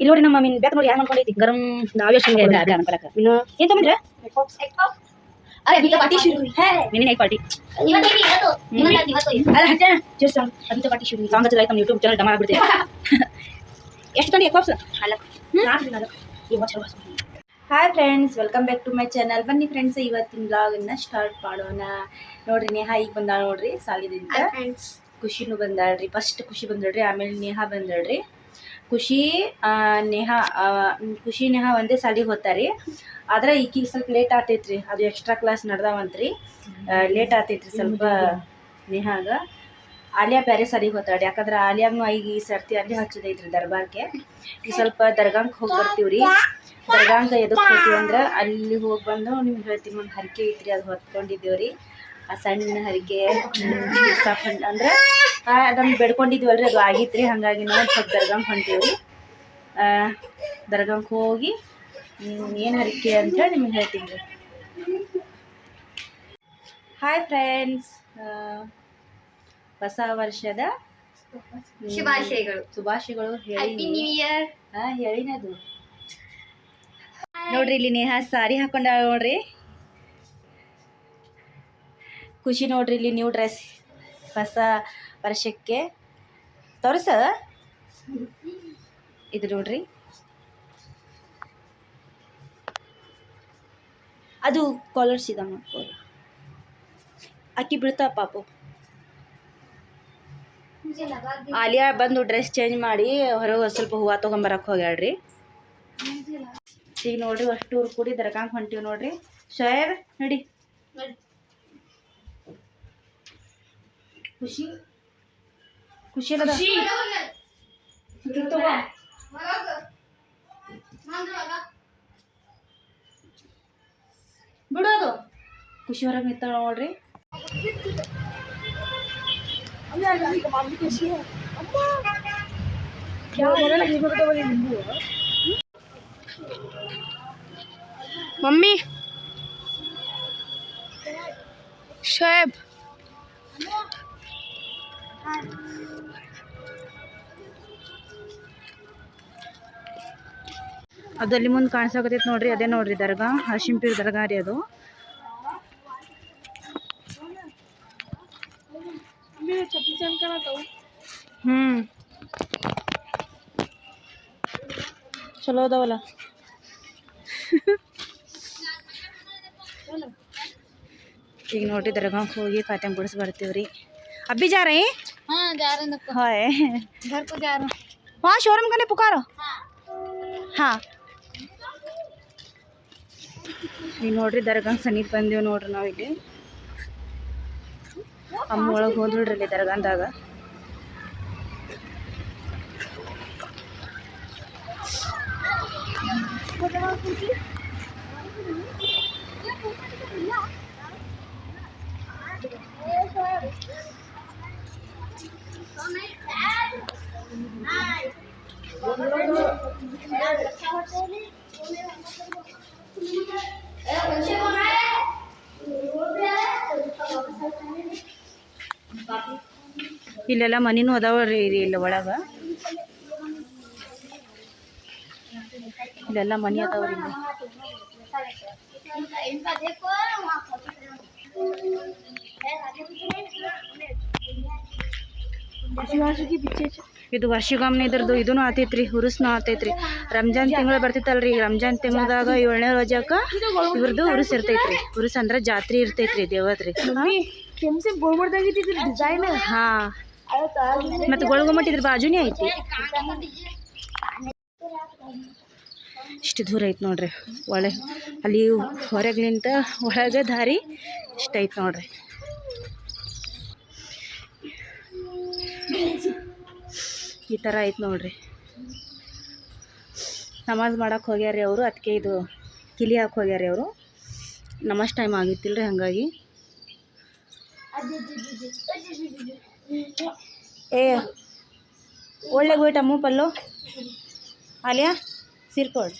ಇಲ್ಲಿ ನೋಡಿ ನಮ್ಮ ಮೀನ್ ಬ್ಯಾಕ್ ನೋಡಿ ಯಾರು ಮಾಡ್ಕೊಂಡೈತಿ ಗರಂ ನಾವೇ ಅನ್ಕೊಳಕ ಇನ್ನು ಏನ್ ತೊಗೊಂಡ್ರೆ अरे अभी तो पार्टी शुरू हुई है ನಿನ್ನೆ ನೈಟ್ ಪಾರ್ಟಿ निमन नहीं है तो निमन का दिवस तो ये ಅಲ್ಲ ಹಚ್ಚ ಜಸ್ಟ್ ಅಭಿ तो ಪಾರ್ಟಿ ಶುರು ಸಾಂಗ್ ಹಚ್ಚಲಾಯ್ತು ನಮ್ಮ ಯೂಟ್ಯೂಬ್ ಚಾನಲ್ ಡಮ ಆಗ್ಬಿಡ್ತೀವಿ ಎಷ್ಟು ತಂಡಿ ಎಕ್ವಾಪ್ಸ್ ನಾಲ್ಕು ನಾಲ್ಕು ನಾಲ್ಕು ಇವತ್ತು ಚಲೋ hi friends welcome back to my channel ಬನ್ನಿ ಫ್ರೆಂಡ್ಸ್ ಇವತ್ತಿನ ಬ್ಲಾಗನ್ನ ಸ್ಟಾರ್ಟ್ ಮಾಡೋಣ. ನೋಡ್ರಿ ನೇಹಾ ಈಗ ಬಂದಾಳ ನೋಡ್ರಿ ಸಾಲಿದಿಂದ. ಖುಷಿನೂ ಬಂದಾಳ್ರಿ ಫಸ್ಟ್ ಖುಷಿ ಬಂದಳ್ರಿ ಆಮೇಲೆ ನೇಹಾ ಬಂದಳ್ರಿ. ಖುಷಿ ನೇಹಾ ಖುಷಿ ನೇಹಾ ಒಂದೇ ಸಾಲಿಗೆ ಹೋಗ್ತಾರಿ. ಆದ್ರೆ ಈಕಿ ಸ್ವಲ್ಪ ಲೇಟ್ ಆತೈತ್ರಿ ಅದು ಎಕ್ಸ್ಟ್ರಾ ಕ್ಲಾಸ್ ನಡ್ದಾವಂತ್ರಿ. ಲೇಟ್ ಆತೈತ್ರಿ ಸ್ವಲ್ಪ ನೇಹಾಗ. ಆಲಿಯಾ ಬೇರೆ ಸರಿ ಹೋಗ್ತಾಳೆ ಯಾಕಂದ್ರೆ ಆಲಿಯಾಗ್ನು ಈಗ ಈ ಸರ್ತಿ ಅಲ್ಲಿ ಹಚ್ಚದೈತ್ರಿ ದರ್ಬಾರ್ಗೆ ಈಗ ಸ್ವಲ್ಪ ದರ್ಗಾಂಗ್ ಹೋಗಿ ಬರ್ತೀವ್ರಿ. ದರ್ಗಾಂಕ ಎದಕ್ಕೆ ಹೋಗ್ತೀವಿ ಅಂದ್ರೆ ಅಲ್ಲಿ ಹೋಗಿ ಬಂದು ನಿಮ್ಗೆ ಹೇಳ್ತೀನಿ ಒಂದು ಹರಿಕೆ ಐತ್ರಿ ಅದು ಹೊತ್ಕೊಂಡಿದ್ದೀವ್ರಿ. ಆ ಸಣ್ಣ ಹರಿಕೆ ಅಂದ್ರೆ ಅದನ್ನು ಬೆಡ್ಕೊಂಡಿದ್ವಲ್ರಿ ಅದು ಆಗಿತ್ರಿ, ಹಾಗಾಗಿ ನಾವು ಸ್ವಲ್ಪ ದರ್ಗಾಂಗ್ ಹೊಂಟೀವ್ರಿ. ದರ್ಗಾಂಗ್ ಹೋಗಿ ಏನು ಹರಿಕೆ ಅಂತೇಳಿ ನಿಮ್ಗೆ ಹೇಳ್ತೀನಿ ರೀ. ಹಾಯ್ ಫ್ರೆಂಡ್ಸ್ ಹೊಸ ವರ್ಷದ ಶುಭಾಶಯಗಳು. ಶುಭಾಶಯಗಳು ಹ್ಯಾಪಿ ನ್ಯೂ ಇಯರ್ ಹಾ ಹೇಳಿನದು. ನೋಡ್ರಿ ಇಲ್ಲಿ ನೇಹಾ ಸಾರಿ ಹಾಕೊಂಡ ನೋಡ್ರಿ. ಖುಷಿ ನೋಡ್ರಿ ಇಲ್ಲಿ ನ್ಯೂ ಡ್ರೆಸ್ ಹೊಸ ವರ್ಷಕ್ಕೆ. ತೋರಿಸ. ಇದು ನೋಡ್ರಿ. ಅದು ಕಾಲರ್ಸ್ ಇದೆ ಮಾಡ್ಕೊಳ್ಳಿ ಅಕ್ಕಿ ಬಿಡ್ತಾ ಪಾಪು. ಆಲಿಯಾ ಬಂದು ಡ್ರೆಸ್ ಚೇಂಜ್ ಮಾಡಿ ಹೊರಗೆ ಸ್ವಲ್ಪ ಹೂವು ತೊಗೊಂಬರಕ್ಕೆ ಹೋಗ್ಯಾಳ್ರಿ. ಈಗ ನೋಡ್ರಿ ಅಷ್ಟು ಊರು ಕೂಡಿ ದರ್ಗಾಂಗ್ ಹೊಂಟೀವಿ ನೋಡ್ರಿ. ಶೋಯಬ್ ನಡಿ. ಖುಷಿ. ಖುಷಿ ಅದ. ಬಿಡೋದು ಖುಷಿ ಹೊರಗೆ ನಿಂತಾಳ ನೋಡ್ರಿ. मम्मी शोएब ಅದು ಅಲ್ಲಿ ಮುಂದೆ ಕಾಣಿಸಾಕತೈತಿ ನೋಡ್ರಿ ಅದೇ ನೋಡ್ರಿ ದರ್ಗಾ ಹಶಿಂಪೀರ್ ದರ್ಗಾ ರೀ ಅದು નુકસાન કરાતો હમ ચલો દવલા ಈಗ ನೋಡ್ರಿ ದರ್ಗಾಂಕ್ ಹೋಗಿ ಖಾತೆಮ್ ಗುಡಿಸಿ ಬರ್ತೀವ್ರಿ ಅಬ್ಬಿ ಜಾರೈ ಹಾಯ್. ಹಾಂ ಶೋರೂಮ್ ಕನೆ ಪುಕಾರ? ಹಾಂ. ಈಗ ನೋಡ್ರಿ ದರ್ಗಾಂಗ್ ಸನಿಪ್ ಬಂದೀವಿ ನೋಡ್ರಿ ನಾವಿಲ್ಲಿ ಅಮ್ಮ ಒಳಗೆ ಹೋದ್ರಿ ದರ್ಗಾಂದಾಗ ಇಲ್ಲೆಲ್ಲ ಮನಿನೂ ಅದಾವ ರೀ ಇಲ್ಲಿ ಒಳಗೆ. ಇಲ್ಲೆಲ್ಲ ಮನಿ ರೀ ಇದು ವರ್ಷಗೊಮ್ಮೆ ಇದ್ರದ್ದು ಇದೂ ಆತೈತ್ರಿ ಹುರುಸ್ನೂ ಆತೈತ್ರಿ. ರಂಜಾನ್ ತಿಂಗಳ ಬರ್ತೈತಲ್ರಿ ರಂಜಾನ್ ತಿಂಗಳದಾಗ ಏಳನೇ ರೋಜಾಕ ಇವ್ರದ್ದು ಉರುಸ್ ಇರ್ತೈತ್ರಿ. ಹುರುಸ್ ಅಂದ್ರೆ ಜಾತ್ರೆ ಇರ್ತೈತ್ರಿ ದೇವದ್ರಿ ಹಾ. ಮತ್ತೆ ಗೊಳಗುಮಟ್ ಇದ್ರ ಬಾಜುನೇ ಐತಿ. ಇಷ್ಟು ದೂರ ಐತೆ ನೋಡ್ರಿ, ಒಳ್ಳೆ. ಅಲ್ಲಿ ಹೊರಗ್ಲಿಂತ ಒಳಗೆ ದಾರಿ ಇಷ್ಟ ಐತಿ ನೋಡ್ರಿ. ಈ ಥರ ಐತೆ ನೋಡ್ರಿ. ನಮಾಜ್ ಮಾಡಕ್ಕೆ ರೀ ಅವರು ಅದಕ್ಕೆ ಇದು ಕಿಲಿ ಹಾಕಿ ಹೋಗ್ಯಾರೆ ಅವರು. ನಮಾಜ್ ಟೈಮ್ ಆಗಿತ್ತಿಲ್ರಿ ಹಾಗಾಗಿ. ఏ ಒಳ್ಳೆಗೆ ಹೋಯ್ಟಮ್ಮು ಪಲ್ಲು ಅಲಿಯಾ ಸಿರ್ಕೋಡ್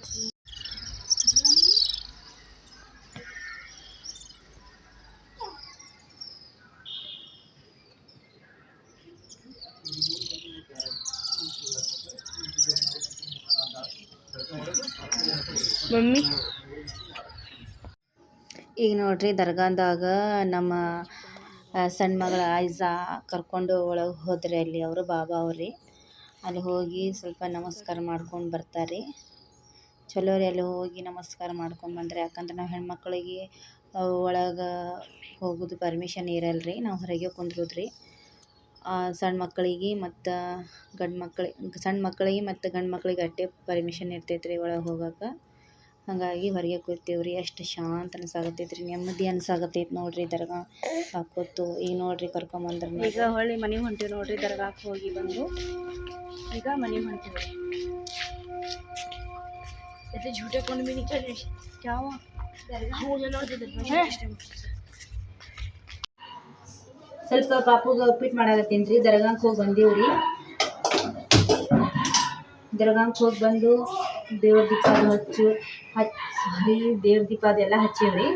Thank you. ಮಮ್ಮಿ. ಈಗ ನೋಡ್ರಿ ದರ್ಗಾದಾಗ ನಮ್ಮ ಸಣ್ಣ ಮಗಳ ಆಯ್ಸಾ ಕರ್ಕೊಂಡು ಒಳಗೆ ಹೋದ್ರಿ ಅಲ್ಲಿ ಅವರು, ಬಾಬಾ ಅವ್ರಿ. ಅಲ್ಲಿ ಹೋಗಿ ಸ್ವಲ್ಪ ನಮಸ್ಕಾರ ಮಾಡ್ಕೊಂಡು ಬರ್ತಾರೆ. ಚಲೋ ರೀ ಅಲ್ಲಿ ಹೋಗಿ ನಮಸ್ಕಾರ ಮಾಡ್ಕೊಂಡು ಬಂದ್ರೆ. ಯಾಕಂದ್ರೆ ನಾವು ಹೆಣ್ಮಕ್ಳಿಗೆ ಒಳಗೆ ಹೋಗೋದು ಪರ್ಮಿಷನ್ ಇರಲ್ರಿ. ನಾವು ಹೊರಗೆ ಕುಂದ್ರೋದು ರೀ ಸಣ್ಣ ಮಕ್ಕಳಿಗೆ ಮತ್ತು ಗಂಡು ಮಕ್ಳಿಗೆ ಸಣ್ಣ ಮಕ್ಕಳಿಗೆ ಮತ್ತು ಗಂಡು ಮಕ್ಳಿಗೆ ಅಷ್ಟೇ ಪರ್ಮಿಷನ್ ಇರ್ತೈತೆ ರೀ ಒಳಗೆ ಹೋಗಕ್ಕೆ ಹಾಗಾಗಿ ಹೊರಗೆ ಕೂತೀವಿ ರೀ ಎಷ್ಟು ಶಾಂತ ಅನ್ಸಾಕತ್ತೈತೆ ರೀ ನೆಮ್ಮದಿ ಅನ್ಸಾಕತ್ತೈತೆ ನೋಡ್ರಿ ದರ್ಗಾ ಸಾಕೋತು ಈಗ ನೋಡ್ರಿ ಕರ್ಕೊಂಬಂದ್ರ ಈಗ ಹೊಳ್ಳಿ ಮನೆಗೆ ಹೊಂಟೀವಿ ನೋಡ್ರಿ ದರ್ಗಾಕ್ಕೆ ಹೋಗಿ ಬಂದು. ಈಗ ಮನೆಗೆ ಹೊಂಟೀವಿ ಇದು ಝೂಟೆ ಕೊಂಡು ಮೀನಿ ಯಾವ? ಸ್ವಲ್ಪ ಪಾಪುಗೆ ಉಪ್ಪಿಟ್ಟು ಮಾಡಾಕತ್ತೀನಿ ರೀ ದರ್ಗಾಂಕ್ ಹೋಗಿ ಬಂದೀವಿ ರೀ ಹೋಗಿ ಬಂದು ದೇವ್ರ ದೀಪ ಹಚ್ಚು. ಹಚ್ಚು ದೇವ್ರ ದೀಪ ಅದೆಲ್ಲ ಹಚ್ಚೀವ್ರಿ.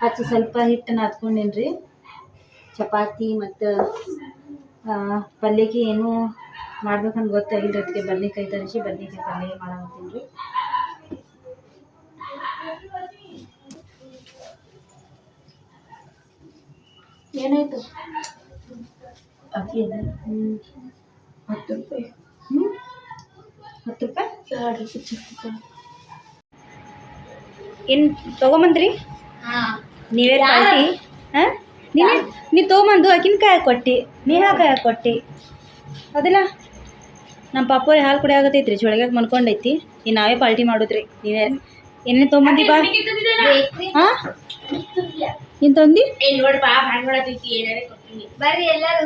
ಹಚ್ಚಿ ಸ್ವಲ್ಪ ಹಿಟ್ಟನ್ನು ಹತ್ಕೊಂಡೀನಿ ರೀ ಚಪಾತಿ ಮತ್ತು ಪಲ್ಯಕ್ಕೆ ಏನೂ ಮಾಡ್ಬೇಕಂತ ಗೊತ್ತಾಗಿಲ್ಲ ಅದಕ್ಕೆ ಬದ್ನೆಕಾಯಿ ತರಿಸಿ ಬದ್ನೆಕಾಯಿ ಪಲ್ಯ ಮಾಡಾಕತ್ತೀನಿ ರೀ ಏನಾಯ್ತು? ಅಕ್ಕಿ ಹ್ಞೂ ಹತ್ತು ರೂಪಾಯಿ. ಹ್ಞೂ ಹತ್ತು ರೂಪಾಯಿ? ಎರಡು ರೂಪಾಯಿ. ಏನು ತೊಗೊಂಬಂದ್ರಿ? ನೀವೇ ಪಾರ್ಟಿ ಹಾಂ? ನೀವೇ ನೀ ತೊಗೊಂಬಂದು ಆಕಿನ ಕಾಯಿ ಕೊಟ್ಟಿ ನೀ ಕಾಯಿ ಕೊಟ್ಟಿ ಅದಿಲ್ಲ ನಮ್ಮ ಪಾಪ ಹಾಲು ಕುಡಿಯಾಗತ್ತೈತ್ರಿ ಚೊಳಗ್ಯಾಗ ಮನ್ಕೊಂಡೈತಿ. ಈ ನಾವೇ ಪಾಲ್ಟಿ ಮಾಡುದ್ರಿ ನೀವೇ. ಏನೇನು ತೊಗೊಂಬಂದಿ ಬಾ. ಹಾಂ? ಏನು ತಂದು? ಬರ್ರಿ ಎಲ್ಲರೂ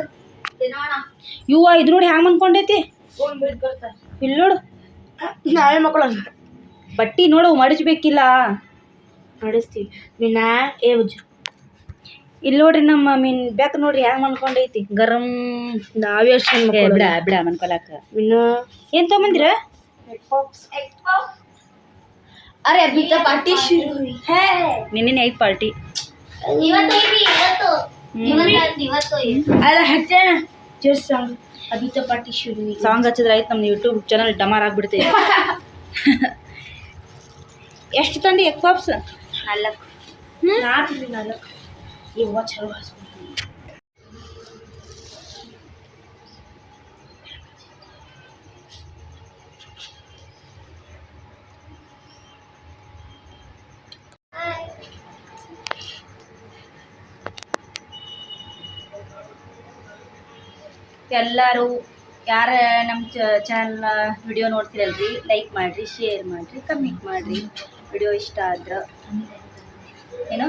ತಿನ್ನೋಣ. ಇವ ಇದು ನೋಡಿ ಹ್ಯಾಂಗ ಅನ್ಕೊಂಡೈತಿ ಇಲ್ಲಿ ನೋಡು. ನಾವೇ ಮಕ್ಕಳು ಬಟ್ಟಿ ನೋಡು ಮಡಚ್ಬೇಕಿಲ್ಲ ನಡೆಸ್ತೀವಿ ನಿನ್ನ ಏ ಬುಜ್ಜು ಇಲ್ಲಿ ನೋಡ್ರಿ ನಮ್ಮ ಮೀನ್ ಬೆಕ್ ನೋಡ್ರಿ ಹ್ಯಾಂಗ ಅನ್ಕೊಂಡೈತಿ ಗರಂ ನಾವೇ ಅಷ್ಟು ಏ, ಬಿಡ ಬಿಡ ಮನ್ಕೊಲಾಕ ಇನ್ನು ಏನ್ ತೊಗೊಂಬಂದಿರ अरे अभी तो पार्टी शुरू हुई है ನಿನ್ನೆ ಐತ್ ಪಾರ್ಟಿ ಇವತ್ತು ಐತಿ ಇವತ್ತು ಇವತ್ತು ಇವತ್ತು ಐತಿ. अरे हटते ना जो सॉन्ग अभी तो पार्टी शुरू हुई ಸಾಂಗ್ ಹಚ್ಚಿದ್ರೆ ಆಯ್ತು ನಮ್ದು ಯೂಟ್ಯೂಬ್ ಚಾನಲ್ ಡಮಾರ್ ಆಗ್ಬಿಡ್ತೈತಿ ಎಷ್ಟು ತಂದಿ ಎಗ್ ಪಾಪ್ಸ್ ನಾಲ್ಕು. ನಾಲ್ಕು. ನಾಲ್ಕು ಇವ ಚಲೋ ಹಚ್ಕೊಳ್ತೀನಿ ಎಲ್ಲರೂ ಯಾರ ನಮ್ಮ ಚಾನಲ್ ವಿಡಿಯೋ ನೋಡ್ತಿರಲ್ರಿ ಲೈಕ್ ಮಾಡಿರಿ ಶೇರ್ ಮಾಡಿರಿ ಕಮೆಂಟ್ ಮಾಡಿರಿ. ವಿಡಿಯೋ ಇಷ್ಟ ಆದ್ರೆ. ಏನು?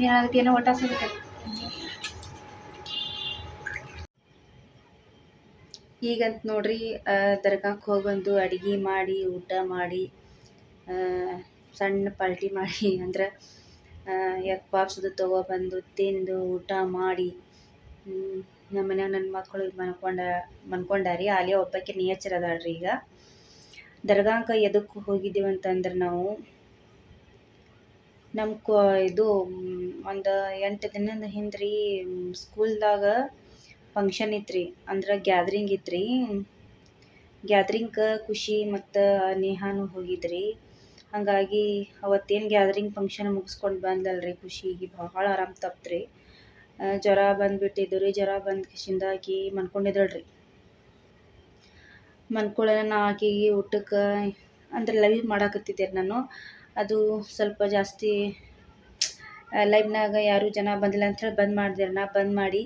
ಏನಾಗುತ್ತೆ ಏನೋ ಒಟ್ಟ ಸಿಗುತ್ತೆ. ಈಗಂತ ನೋಡ್ರಿ ದರ್ಗಾಕ್ಕೆ ಹೋಗಿ ಬಂದು ಅಡುಗೆ ಮಾಡಿ, ಊಟ ಮಾಡಿ ಸಣ್ಣ ಪಾರ್ಟಿ ಮಾಡಿ ಅಂದ್ರೆ ಎಗ್ ಪಾಪ್ಸದು ತೊಗೊಬಂದು ತಿಂದು ಊಟ ಮಾಡಿ ನಮ್ಮ ಮನ್ಯಾಗ ನನ್ನ ಮಕ್ಕಳು ಇದು ಮನ್ಕೊಂಡ, ಮನ್ಕೊಂಡಾರಿ ಅಲ್ಲೇ ಒಬ್ಬಾಕಿ ನೇಚರ್ ಅದಾಳ್ರಿ ಈಗ. ದರ್ಗಾಕ್ಕೆ ಎದಕ್ಕೆ ಹೋಗಿದ್ದೀವಿ ಅಂತಂದ್ರೆ ನಾವು ನಮ್ಮ ಕ, ಇದು ಒಂದು ಎಂಟು ದಿನದ ಹಿಂದೆ ರೀ ಸ್ಕೂಲ್ದಾಗ ಫಂಕ್ಷನ್ ಇತ್ತು ರೀ ಅಂದ್ರೆ ಗ್ಯಾದ್ರಿಂಗ್ ಇತ್ತು ರೀ ಗ್ಯಾದ್ರಿಂಗ್ಗೆ ಖುಷಿ ಮತ್ತು ನೇಹಾನು ಹೋಗಿದ್ರಿ. ಹಾಗಾಗಿ ಅವತ್ತೇನು ಗ್ಯಾದ್ರಿಂಗ್ ಫಂಕ್ಷನ್ ಮುಗಿಸ್ಕೊಂಡು ಬಂದಲ್ರಿ ಖುಷಿಗೆ. ಭಾಳ ಆರಾಮ್ ತಪ್ತ್ರಿ. ರೀ ಜ್ವರ ಬಂದುಬಿಟ್ಟಿದ್ದು ರೀ ಜ್ವರ ಬಂದ ಕಿಶಿಂದ ಆಕಿ ಮನ್ಕೊಂಡಿದ್ದಳು ರೀ ಮನ್ಕೊಳ್ಳೋಣ ಆಕಿಗೆ ಊಟಕ್ಕೆ, ಅಂದ್ರೆ ಲೈವ್ ಮಾಡಾಕತ್ತಿದ್ದೆ ನಾನು. ಅದು ಸ್ವಲ್ಪ ಜಾಸ್ತಿ ಲೈವ್ನಾಗ ಯಾರೂ ಜನ ಬಂದಿಲ್ಲ ಅಂಥೇಳಿ ಬಂದ್ ಮಾಡಿದೆ ನಾ ಬಂದ್ ಮಾಡಿ.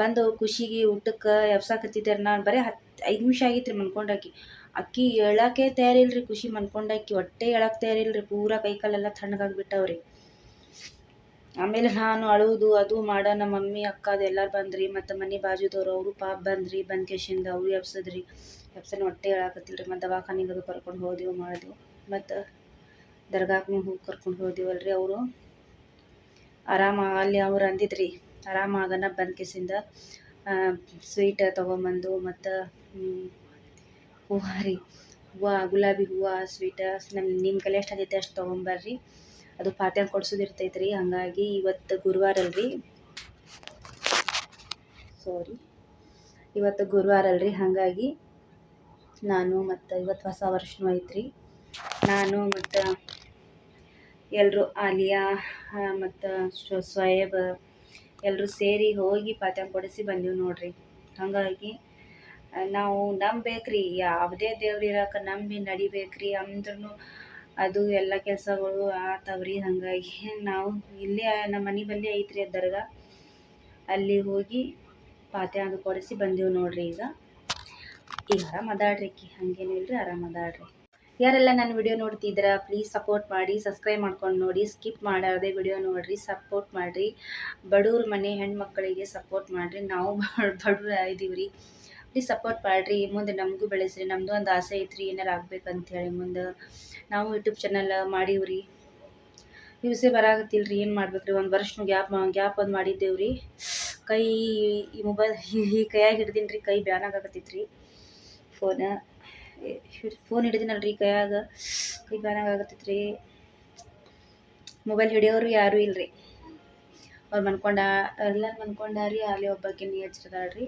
ಬಂದು ಖುಷಿಗೆ ಊಟಕ್ಕೆ ಎಬ್ಸಾಕತ್ತಿದ್ದೆ ನಾನು ಬರೀ ಹತ್ತು ಐದು ನಿಮಿಷ ಆಗಿತ್ತು ರೀ ಮನ್ಕೊಂಡಾಕಿ. ಅಕ್ಕಿ ಹೇಳಕ್ಕೆ ತಯಾರಿಲ್ರಿ, ಖುಷಿ ಮನ್ಕೊಂಡಾಕಿ, ಹೊಟ್ಟೆ ಹೇಳಕ್ಕೆ ತಯಾರಿಲ್ರಿ, ಪೂರ ಕೈಕಾಲೆಲ್ಲ ತಣ್ಣಗಾಗ್ಬಿಟ್ಟವ್ರಿ ಆಮೇಲೆ ನಾನು ಅಳುವುದು ಅದು ಮಾಡ, ನಮ್ಮ ಮಮ್ಮಿ, ಅಕ್ಕ ಅದು ಎಲ್ಲರೂ ಬಂದ್ರಿ, ಮತ್ತು ಮನೆ ಬಾಜುದವ್ರು, ಅವರು ಪಾಪ ಬಂದ್ರಿ, ಬಂದ್ ಕೇಶಿಂದ ಅವರು ಎಬ್ಸದ್ರಿ. ಎಬ್ಸನ ಹೊಟ್ಟೆ ಹೇಳಕತ್ತಿಲ್ರಿ, ಮತ್ತು ದವಾಖಾನಿಗೆ ಅದು ಕರ್ಕೊಂಡು ಹೋದೆವು ಮಾಡಿದೆವು ಮತ್ತು ದರ್ಗಾಕ್ಕೆ ಹೋಗಿ ಕರ್ಕೊಂಡು ಹೋದೆವಲ್ರಿ ಅವರು. ಆರಾಮ ಅಲ್ಲಿ ಅವ್ರು ಅಂದಿದ್ರಿ. ಆರಾಮ ಆಗನ ಬಂದ ಕೇಸಿಂದ ಸ್ವೀಟ್ ತೊಗೊಂಬಂದು ಮತ್ತು ಹೂವು ರೀ. ಹೂವು, ಗುಲಾಬಿ ಹೂವು, ಸ್ವೀಟ ನಮ್ಮ ನಿಮ್ಮ ಕೈಲಿ ಎಷ್ಟು ಆಗೈತೆ ಅಷ್ಟು ತೊಗೊಂಬರ್ರಿ. ಅದು ಪಾತ್ಯ ಕೊಡ್ಸೋದು ಇರ್ತೈತೆ ರೀ ಹಾಗಾಗಿ ಇವತ್ತು ಗುರುವಾರ ಅಲ್ರಿ. ಸಾರಿ ಇವತ್ತು ಗುರುವಾರ ಅಲ್ರಿ, ಹಾಗಾಗಿ ನಾನು ಮತ್ತು ಇವತ್ತು ಹೊಸ ವರ್ಷನೂ ಐತ್ರಿ. ನಾನು ಮತ್ತು ಎಲ್ಲರೂ ಆಲಿಯಾ ಮತ್ತು ಸ್ವಯಬ್ ಎಲ್ಲರೂ ಸೇರಿ ಹೋಗಿ ಪಾತ್ಯ ಕೊಡಿಸಿ ಬಂದೀವಿ ನೋಡ್ರಿ. ಹಾಗಾಗಿ ನಾವು ನಂಬೇಕ್ರಿ ಯಾವುದೇ ದೇವ್ರು ಇರಕ್ಕೆ ನಂಬಿ ನಡಿಬೇಕ್ರಿ ಅಂದ್ರೂ ಅದು ಎಲ್ಲ ಕೆಲಸಗಳು ಆತವ್ರಿ. ಹಾಗಾಗಿ ನಾವು ಇಲ್ಲೇ, ನಮ್ಮ ಮನೆ ಬಲ್ಲಿ ಐತ್ರಿ ಅದು ದರ್ಗಾ. ಅಲ್ಲಿ ಹೋಗಿ ಪಾತ್ಯಾಗ ಕೊಡಿಸಿ ಬಂದೀವಿ ನೋಡ್ರಿ ಈಗ. ಈಗ ಆರಾಮ್ ಅದಾಳ್ರಿ ಹಂಗೇನಿಲ್ಲ ಹಂಗೇನಿಲ್ರಿ, ಆರಾಮ್ ಯಾರೆಲ್ಲ ನನ್ನ ವಿಡಿಯೋ ನೋಡ್ತಿದ್ದೀರಾ ಪ್ಲೀಸ್ ಸಪೋರ್ಟ್ ಮಾಡಿ ಸಬ್ಸ್ಕ್ರೈಬ್ ಮಾಡ್ಕೊಂಡು ನೋಡಿ ಸ್ಕಿಪ್ ಮಾಡಾರ್ದೆ ವಿಡಿಯೋ ನೋಡಿರಿ ಸಪೋರ್ಟ್ ಮಾಡಿರಿ. ಬಡವ್ರ ಮನೆ ಹೆಣ್ಮಕ್ಳಿಗೆ ಸಪೋರ್ಟ್ ಮಾಡಿರಿ. ನಾವು ಬಡವ್ರು ಇದೀವಿ ರೀ ಪ್ಲೀಸ್ ಸಪೋರ್ಟ್ ಮಾಡಿರಿ. ಮುಂದೆ ನಮಗೂ ಬೆಳೆಸ್ರಿ. ನಮ್ಮದು ಒಂದು ಆಸೆ ಐತ್ರಿ, ಏನಾರು ಆಗ್ಬೇಕಂತ ಹೇಳಿ ಮುಂದೆ. ನಾವು ಯೂಟ್ಯೂಬ್ ಚಾನಲ್ ಮಾಡೀವ್ರಿ. ವ್ಯೂಸೇ ಬರಾಗತ್ತಿಲ್ಲ ರೀ ಏನು ಮಾಡ್ಬೇಕು ರೀ ಒಂದು ವರ್ಷ ಗ್ಯಾಪ್ ಗ್ಯಾಪ್ ಒಂದು ಮಾಡಿದ್ದೇವೆ ರೀ ಕೈ, ಈ ಮೊಬೈಲ್ ಈ ಕೈಯಾಗಿ ಹಿಡ್ದೀನಿ ರೀ ಕೈ ಬ್ಯಾನ್ ರೀ ಫೋನ ಫೋನ್ ಹಿಡಿದಿನಲ್ರಿ ಕೈಯಾಗ. ಕೈ ಬ್ಯಾನಾಗತ್ತೈತೆ ರೀ ಮೊಬೈಲ್ ಹಿಡಿಯೋರು ಯಾರೂ ಇಲ್ಲ ರೀ ಅವ್ರು ಮನ್ಕೊಂಡ ಎಲ್ಲ ಮನ್ಕೊಂಡಾರಿ ಅಲ್ಲಿ ಒಬ್ಬಕ್ಕೆ ನೀ ಹಚ್ಚಿದಾಳ್ರಿ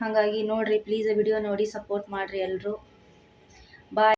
ಹಾಗಾಗಿ ನೋಡಿರಿ ಪ್ಲೀಸ್ ವಿಡಿಯೋ ನೋಡಿ ಸಪೋರ್ಟ್ ಮಾಡಿರಿ ಎಲ್ಲರೂ ಬಾಯ್